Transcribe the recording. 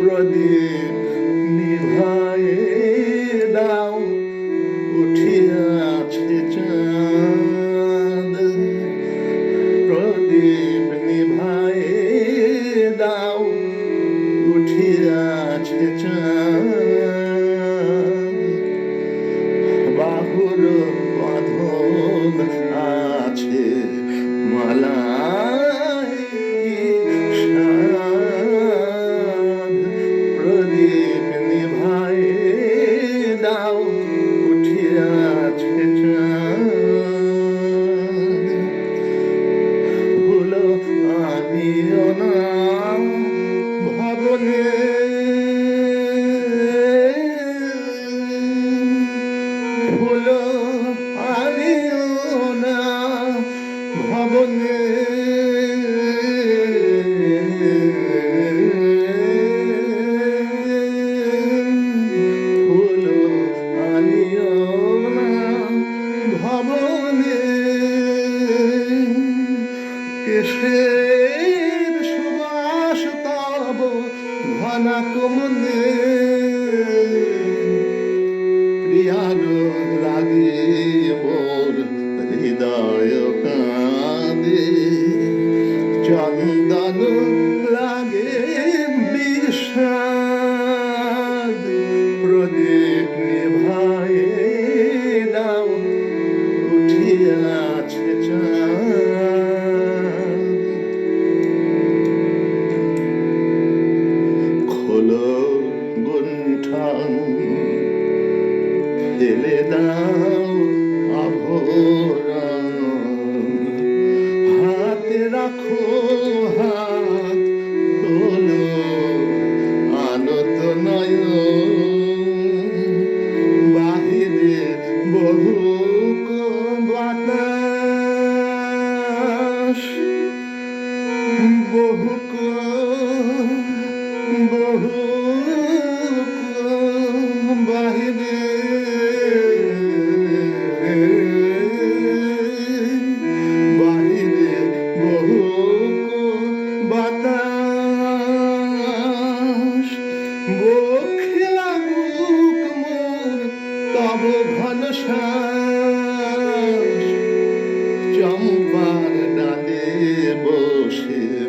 প্রদীপ নিভায় দাও মালায় প্রদীপ দেশের সুবাস তাব ঘনা কমনে প্রিয়ালো দাও দেবে দাও আভরা। শ্বাস চম্পার ডালে বসে